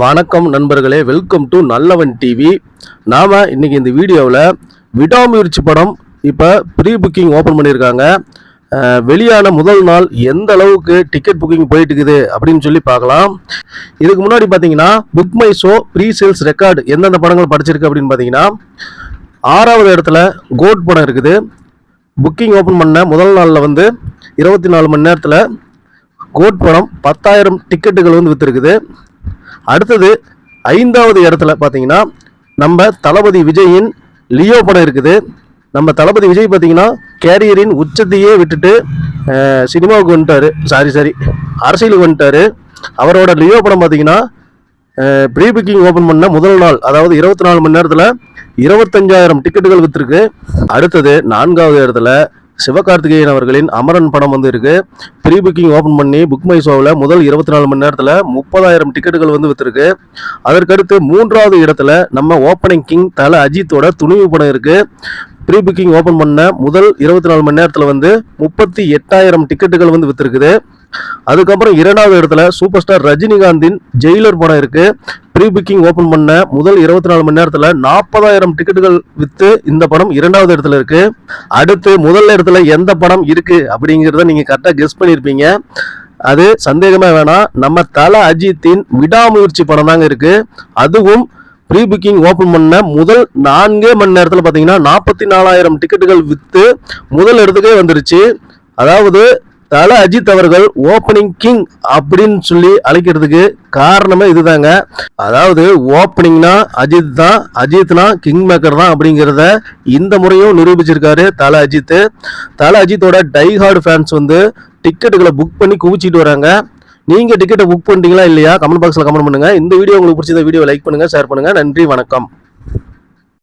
வணக்கம் நண்பர்களே welcome to நல்லவன் டிவி நாம் இன்னைக்கு இந்த வீடியோவில் விடாமுயற்சி படம் இப்போ ப்ரீ புக்கிங் ஓப்பன் பண்ணியிருக்காங்க வெளியான முதல் நாள் எந்த அளவுக்கு டிக்கெட் புக்கிங் போயிட்டு இருக்குது அப்படின்னு சொல்லி பார்க்கலாம். இதுக்கு முன்னாடி பார்த்தீங்கன்னா Book My Show pre sales record எந்தெந்த படங்கள் படிச்சிருக்கு அப்படின்னு பார்த்தீங்கன்னா ஆறாவது இடத்துல கோட் படம் இருக்குது. புக்கிங் ஓப்பன் பண்ண முதல் நாளில் வந்து இருபத்தி நாலு மணி நேரத்தில் கோட் படம் பத்தாயிரம் டிக்கெட்டுகள் வந்து விற்றுருக்குது அடுத்தது ஐந்தாவது இடத்துல பார்த்தீங்கன்னா நம்ம தளபதி விஜயின் லியோ படம் இருக்குது. நம்ம தளபதி விஜய் பார்த்தீங்கன்னா கேரியரின் உச்சத்தையே விட்டுட்டு சினிமாவுக்கு வந்துட்டாரு. சாரி சாரி அரசியலுக்கு வந்துட்டாரு. அவரோட லியோ படம் பார்த்தீங்கன்னா ப்ரீ புக்கிங் ஓப்பன் பண்ண முதல் நாள் அதாவது இருபத்தி நாலு மணி நேரத்தில் இருபத்தஞ்சாயிரம் டிக்கெட்டுகள் விற்றுருக்கு அடுத்தது நான்காவது இடத்துல சிவகார்த்திகேயன் அவர்களின் அமரன் படம் வந்து இருக்கு. ப்ரீ புக்கிங் ஓப்பன் பண்ணி புக் மை ஷோவில் முதல் இருபத்தி நாலு மணி நேரத்தில் முப்பதாயிரம் டிக்கெட்டுகள் வந்து விற்றுருக்கு அதற்கடுத்து மூன்றாவது இடத்துல நம்ம ஓப்பனிங் கிங் தல அஜித்தோட துணிவு படம் இருக்கு. ப்ரீ புக்கிங் ஓப்பன் பண்ண முதல் இருபத்தி நாலு மணி நேரத்தில் வந்து முப்பத்தி எட்டாயிரம் டிக்கெட்டுகள் வந்து விற்றுருக்குது அதுக்கப்புறம் இரண்டாவது இடத்துல சூப்பர் ஸ்டார் ரஜினிகாந்தின் ஜெயிலர் படம் இருக்கு. ப்ரீ புக்கிங் ஓப்பன் பண்ண முதல் இருபத்தி நாலு மணி நேரத்தில் நாற்பதாயிரம் டிக்கெட்டுகள் விற்று இந்த படம் இரண்டாவது இடத்துல இருக்கு. அடுத்து முதல் இடத்துல எந்த படம் இருக்கு அப்படிங்கிறத நீங்க கரெக்டாக கெஸ் பண்ணியிருப்பீங்க அது சந்தேகமே வேணாம். நம்ம தல அஜித்தின் விடாமுயற்சி படம் தாங்க இருக்கு. அதுவும் ப்ரீ புக்கிங் ஓப்பன் பண்ண முதல் நான்கே மணி நேரத்தில் பார்த்தீங்கன்னா நாற்பத்தி நாலாயிரம் டிக்கெட்டுகள் விற்று முதல் இடத்துக்கே வந்துருச்சு. அதாவது தல அஜித் அவர்கள் ஓப்பனிங் கிங் அப்படின்னு சொல்லி அழைக்கிறதுக்கு காரணமே இதுதாங்க. அதாவது ஓப்பனிங்னா அஜித் தான் அஜித்னா கிங் மேக்கர் தான் அப்படிங்கிறத இந்த முறையும் நிரூபிச்சிருக்காரு தல அஜித். தல அஜித்தோட டைஹார்டு ஃபேன்ஸ் வந்து டிக்கெட்டுகளை புக் பண்ணி குவிச்சிட்டு வராங்க. நீங்க டிக்கெட்டை புக் பண்ணிட்டீங்களா இல்லையா? கமெண்ட் பாக்ஸ்ல கமெண்ட் பண்ணுங்க. இந்த வீடியோ உங்களுக்கு பிடிச்ச வீடியோ லைக் பண்ணுங்க ஷேர் பண்ணுங்க. நன்றி வணக்கம்.